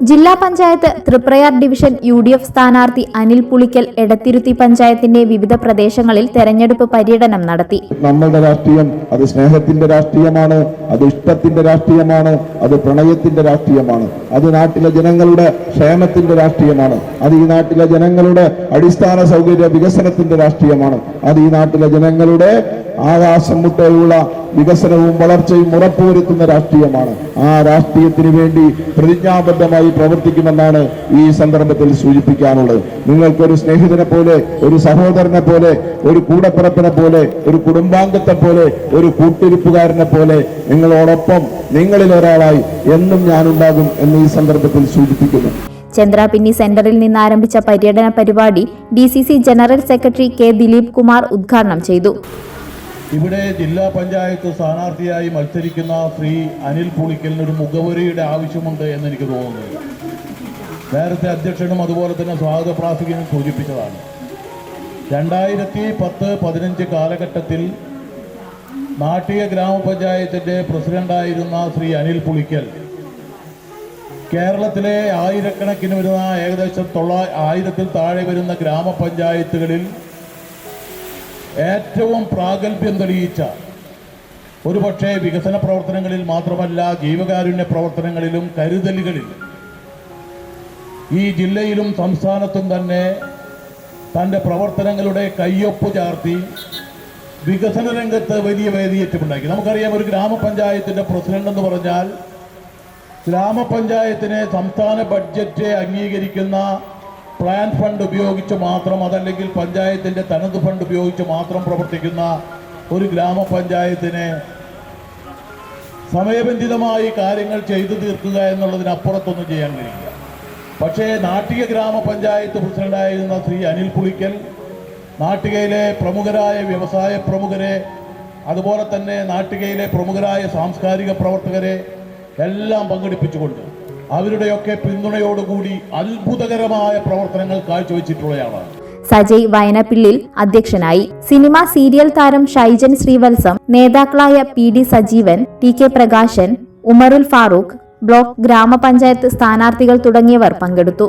ജില്ലാ panchayat Thriprayar division U D F സ്ഥാനാർത്ഥി അനിൽ പുളിക്കൽ എടത്തിരുത്തി പഞ്ചായത്തിന്റെ വിവിധ പ്രദേശങ്ങളിൽ തെരഞ്ഞെടുപ്പ് പര്യടനം നടത്തി. നമ്മളുടെ രാഷ്ട്രീയം അത് സ്നേഹത്തിന്റെ രാഷ്ട്രീയമാണ് അത് ഇഷ്ടത്തിന്റെ രാഷ്ട്രീയമാണ് അത് പ്രണയത്തിന്റെ രാഷ്ട്രീയമാണ്. അത് നാട്ടിലെ ജനങ്ങളുടെ ക്ഷേമത്തിന്റെ രാഷ്ട്രീയമാണ്. അത് ഈ നാട്ടിലെ ജനങ്ങളുടെ അടിസ്ഥാന സൗകര്യ വികസനത്തിന്റെ രാഷ്ട്രീയമാണ്. അത് ഈ നാട്ടിലെ ജനങ്ങളുടെ ആകാശം മുട്ടയുള്ള വികസനവും വളർച്ചയും ഉറപ്പുവരുത്തുന്ന രാഷ്ട്രീയമാണ്. ആ രാഷ്ട്രീയത്തിന് വേണ്ടി പ്രതിജ്ഞാബദ്ധമായി പ്രവർത്തിക്കുമെന്നാണ് ഈ സന്ദർഭത്തിൽ സൂചിപ്പിക്കാനുള്ളത്. നിങ്ങൾക്കൊരു സ്നേഹിതനെ പോലെ ഒരു സഹോദരനെ പോലെ ഒരു കൂടപ്പിറപ്പിനെ പോലെ ഒരു കുടുംബാംഗത്തെ പോലെ ഒരു കൂട്ടിരിപ്പുകാരനെ പോലെ നിങ്ങളോടൊപ്പം നിങ്ങളിൽ ഒരാളായി എന്നും ഞാനുണ്ടാകും എന്ന് ഈ സന്ദർഭത്തിൽ സൂചിപ്പിക്കുന്നു. ചന്ദ്രാപിന്നി സെന്ററിൽ നിന്ന് ആരംഭിച്ച പര്യടന പരിപാടി D general secretary K Dileep Kumar ഉദ്ഘാടനം ചെയ്തു. ഇവിടെ ജില്ലാ പഞ്ചായത്ത് സ്ഥാനാർത്ഥിയായി മത്സരിക്കുന്ന ശ്രീ അനിൽ പുളിക്കലിന് ഒരു മുഖവരിയുടെ ആവശ്യമുണ്ട് എന്ന് എനിക്ക് തോന്നുന്നു. നേരത്തെ അധ്യക്ഷനും അതുപോലെ തന്നെ സ്വാഗത പ്രാസികനും സൂചിപ്പിച്ചതാണ്. രണ്ടായിരത്തി പത്ത് പതിനഞ്ച് കാലഘട്ടത്തിൽ നാട്ടിക ഗ്രാമപഞ്ചായത്തിന്റെ പ്രസിഡന്റായിരുന്ന ശ്രീ അനിൽ പുളിക്കൽ കേരളത്തിലെ ആയിരക്കണക്കിന് വരുന്ന ഏകദേശം തൊള്ളായി ആയിരത്തിൽ താഴെ വരുന്ന ഗ്രാമപഞ്ചായത്തുകളിൽ ഏറ്റവും പ്രാഗൽഭ്യം തെളിയിച്ച ഒരുപക്ഷെ വികസന പ്രവർത്തനങ്ങളിൽ മാത്രമല്ല ജീവകാരുണ്യ പ്രവർത്തനങ്ങളിലും കരുതലുകളിൽ ഈ ജില്ലയിലും സംസ്ഥാനത്തും തന്നെ തന്റെ പ്രവർത്തനങ്ങളുടെ കയ്യൊപ്പ് ചാർത്തി വികസന രംഗത്ത് വലിയ വേദിയേറ്റമുണ്ടാക്കി. നമുക്കറിയാം ഒരു ഗ്രാമപഞ്ചായത്തിന്റെ പ്രസിഡന്റ് എന്ന് പറഞ്ഞാൽ ഗ്രാമപഞ്ചായത്തിനെ സംസ്ഥാന ബഡ്ജറ്റ് അംഗീകരിക്കുന്ന പ്ലാൻ ഫണ്ട് ഉപയോഗിച്ച് മാത്രം അതല്ലെങ്കിൽ പഞ്ചായത്തിന്റെ തനത് ഫണ്ട് ഉപയോഗിച്ച് മാത്രം പ്രവർത്തിക്കുന്ന ഒരു ഗ്രാമപഞ്ചായത്തിനെ സമയബന്ധിതമായി കാര്യങ്ങൾ ചെയ്തു തീർക്കുക എന്നുള്ളതിനപ്പുറത്തൊന്നും ചെയ്യാൻ കഴിയില്ല. പക്ഷേ നാട്ടിക ഗ്രാമപഞ്ചായത്ത് പ്രസിഡന്റായിരുന്ന ശ്രീ അനിൽ പുളിക്കൽ നാട്ടികയിലെ പ്രമുഖരായ വ്യവസായ പ്രമുഖരെ അതുപോലെ തന്നെ നാട്ടികയിലെ പ്രമുഖരായ സാംസ്കാരിക പ്രവർത്തകരെ എല്ലാം പങ്കെടുപ്പിച്ചുകൊണ്ട് അവരുടെയൊക്കെ പിന്തുണയോടുകൂടി അത്ഭുതകരമായ പ്രവർത്തനങ്ങൾ കാഴ്ചവെച്ചിട്ടുള്ളയാണ്. സജയ് വയനപ്പിള്ളിൽ അധ്യക്ഷനായി. സിനിമ സീരിയൽ താരം ഷൈജൻ ശ്രീവത്സം നേതാക്കളായ P D Sajeevan T K Prakashan Umarul Farooq block ഗ്രാമപഞ്ചായത്ത് സ്ഥാനാർത്ഥികൾ തുടങ്ങിയവർ പങ്കെടുത്തു.